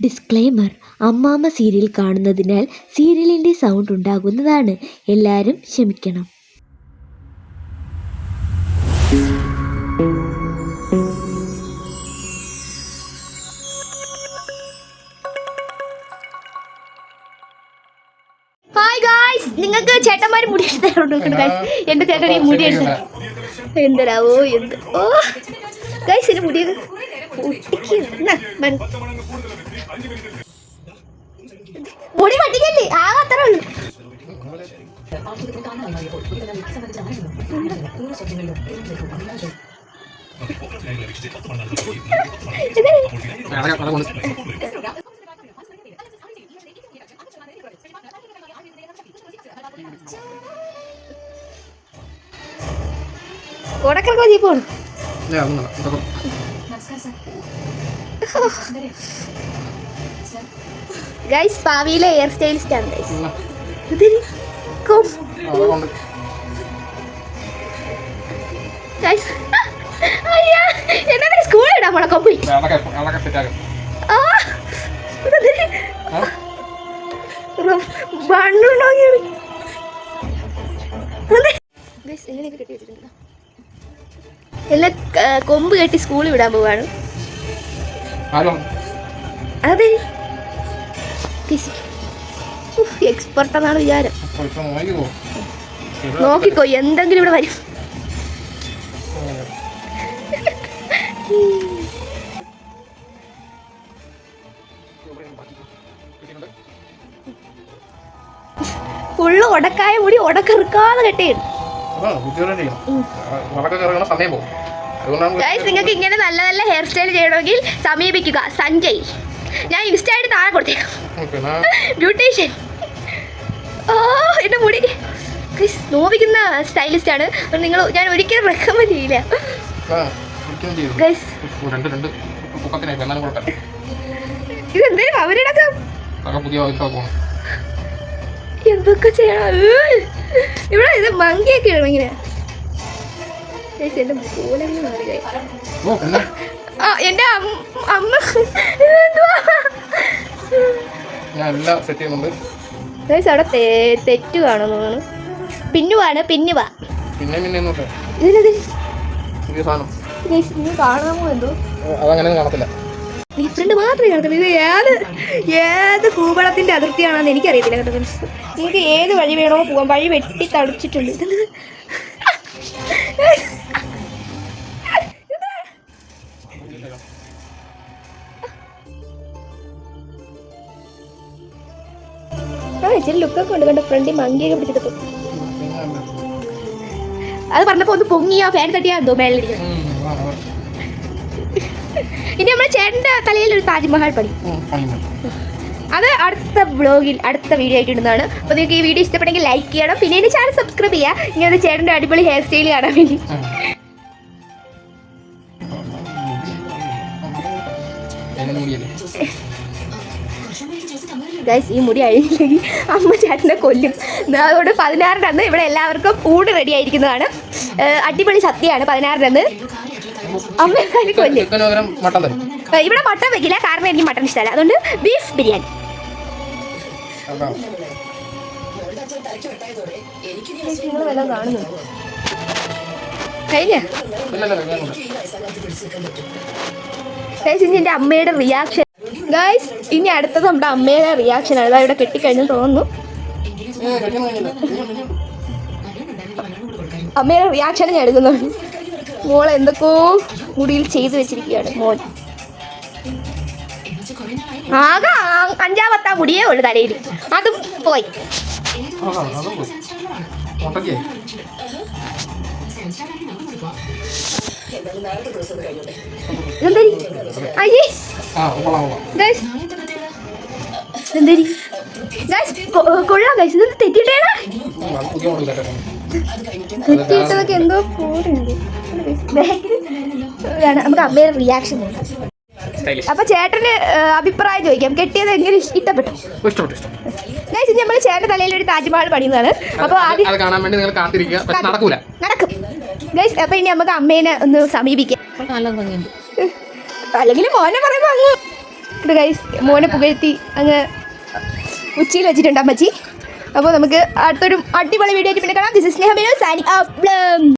Disclaimer അമ്മാമ്മ serial കാണുന്നതിനാൽ സീരിയലിന്റെ sound ഉണ്ടാകുന്നതാണ്. എല്ലാവരും ക്ഷമിക്കണം. ഹായ് ഗായ്സ് നിങ്ങൾക്ക് ചേട്ടന്മാർ മുടി എടുത്ത് തരുന്നുണ്ട് ഗായ്സ് എന്റെ ചേട്ടൻ ഈ മുടി എടുത്ത് എന്തരാവോ എന്ത് ഓ ഗായ്സ് എന്റെ മുടി ഒട്ടിക്ക്. എന്നാ, മൻ- മുടി പട്ടിക്കല്ലേ ആകെ അത്ര ഉള്ളു. ഉടക്കിറക്കാൻ ജീപ്പ് പോണു? ഗൈസ് ഭാവിയിലെ ഹെയർ സ്റ്റൈലിസ്റ്റ് ആണ് ഗൈസ് ഗൈസ് അയ്യാ എന്നാ സ്കൂളിൽ ഇടാൻ പോണ കൊമ്പി. എല്ലാം കൊമ്പ് കെട്ടി സ്കൂളിൽ വിടാൻ പോവാണ്. അതെ എക്സ്പെർട്ട് എന്നാണ് വിചാരം. നോക്കിക്കോ എന്തെങ്കിലും ഇവിടെ വരും. ഫുള്ള് ഉടക്കായ മുടി ഉടക്കെറുക്കാതെ കെട്ടിയിടും. സമയം പോകും. ഗൈസ് നിങ്ങൾക്ക് ഇങ്ങനെ നല്ല നല്ല ഹെയർ സ്റ്റൈൽ ചെയ്യണമെങ്കിൽ സമീപിക്കുക. സഞ്ജയ്. ഞാൻ ഇൻസ്റ്റായിട്ട് താഴെ കൊടുത്തേക്കാം. ബ്യൂട്ടീഷ്യൻ ഓ എന്റെ മുടി. നോവിക്കുന്ന സ്റ്റൈലിസ്റ്റ് ആണ്. നിങ്ങൾ ഞാൻ ഒരിക്കലും റെക്കമെൻഡ് ചെയ്യില്ല. ഇതെന്തേലും അവരുടെ എന്തൊക്കെ ചെയ്യണം. ഇവിടെ ഇത് മങ്കിയൊക്കെ ഇടണം ഇങ്ങനെ. എന്റെ മാറി പിന്നെ ആ എന്റെ അമ്മ. എല്ലാം സെറ്റ് ചെയ്യുന്നുണ്ട്. ഗൈസ് അവിടെ തെറ്റ് കാണുന്നു പിന്നുവാണ് പിന്നുവാ. പിന്നെ പിന്നെ കാണാമോ എന്തോ. ഓ, അതങ്ങനെ കാണത്തില്ല ഡിഫറെന്റ് മാത്രമേ കാണത്തുള്ളൂ. ഇത് ഏത് ഏത് ഭൂപടത്തിന്റെ അതിർത്തിയാണെന്ന് എനിക്കറിയത്തില്ല കേട്ടോ നിങ്ങൾക്ക് ഏത് വഴി വേണോ പോകാം വഴി വെട്ടി തടിച്ചിട്ടുണ്ട്. ഇതെന്ത്? ആ ഇച്ചിരി ലുക്കൊക്കെ ഉണ്ട്. കണ്ട? ഫ്രണ്ടിൽ മങ്കിയൊക്കെ പിടിച്ചെടുത്തു അത് പറഞ്ഞപ്പോ ഒന്ന് പൊങ്ങിയാ ഫാൻ തട്ടിയാ എന്തോ ആ. ഇനി നമ്മുടെ ചേട്ടന്റെ തലയിൽ ഒരു താജ്മഹൽ പണി. അത് അടുത്ത വ്ളോഗിൽ അടുത്ത വീഡിയോ ആയിട്ട് ഇടുന്നതാണ്. അപ്പോൾ നിങ്ങൾക്ക് ഈ വീഡിയോ ഇഷ്ടപ്പെട്ടെങ്കിൽ ലൈക്ക് ചെയ്യണം. പിന്നെ എന്റെ ചാനൽ സബ്സ്ക്രൈബ് ചെയ്യുക ഇങ്ങനെ ചേട്ടന്റെ അടിപൊളി ഹെയർ സ്റ്റൈൽ കാണാൻ വേണ്ടി. മുടിയല്ലേ? ഗൈസ് ഈ മുടി അഴിഞ്ഞില്ലെങ്കിൽ അമ്മ ചേട്ടനെ കൊല്ലും. അതുകൊണ്ട് പതിനാറിനന്ന് ഇവിടെ എല്ലാവർക്കും ഊട് റെഡി ആയിരിക്കുന്നതാണ്. അടിപൊളി സദ്യയാണ് പതിനാറിനന്ന്. അമ്മ എന്തായാലും കൊല്ലും. ഇവിടെ മട്ടൻ വെക്കില്ല. കാരണം എനിക്ക് മട്ടൻ ഇഷ്ടമല്ല. അതുകൊണ്ട് ബീഫ് ബിരിയാണി. നിങ്ങൾ വല്ലതും കഴിഞ്ഞ ഇനി എന്റെ അമ്മയുടെ റിയാക്ഷൻ ഗൈസ് ഇനി അടുത്തത് നമ്മുടെ അമ്മയുടെ റിയാക്ഷൻ ആണ്. ഇവിടെ കെട്ടിക്കഴിഞ്ഞു തോന്നുന്നു. അമ്മയുടെ റിയാക്ഷൻ ഞാൻ എടുക്കുന്നുണ്ട് മോൾ എന്തൊക്കെയോ മുടിയിൽ ചെയ്തു വെച്ചിരിക്കുകയാണ് മോൻ. ആകെ അഞ്ചാമത്താ മുടിയേ ഉള്ളു തലയിൽ. അതും പോയി. അയ്യേ. കൊള്ളാം ഗൈസ് എന്തരി ഗൈസ് കൊള്ളാം ഗൈസ് ഇത് തെറ്റിട്ടേടാ തെറ്റിയിട്ടതൊക്കെ എന്തോ പോടുണ്ട്. നമുക്ക് അമ്മയുടെ റിയാക്ഷൻ സ്റ്റൈലിഷ് അപ്പൊ ചേട്ടന് അഭിപ്രായം ചോദിക്കാം. കെട്ടിയത് എങ്ങനെ ഇഷ്- ഇഷ്ടപ്പെട്ടു? ഇഷ്ടപ്പെട്ടു ഇഷ്ടം ഗൈസ് നമ്മൾ ചേട്ടന്റെ തലയിൽ ഒരു താജ്മഹൽ പണിയുന്നതാണ്. അപ്പൊ ആദ്യം കാണാൻ വേണ്ടി നിങ്ങൾ കാത്തിരിക്കുക. പക്ഷെ നടക്കൂല. നടക്കും. ഗൈസ് അപ്പൊ ഇനി നമുക്ക് അമ്മേനെ ഒന്ന് സമീപിക്കാം. നല്ല ഭംഗിയുണ്ട്. അല്ലെങ്കിൽ മോനെ പറയുമ്പോ അങ്ങ് മോനെ പുകഴ്ത്തി അങ്ങ് ഉച്ചയിൽ വെച്ചിട്ടുണ്ട് അമ്മച്ചി. അപ്പോൾ നമുക്ക് അടുത്തൊരു അടിപൊളി വീഡിയോ ആയിട്ട് പിന്നെ കാണാം. This is Sneha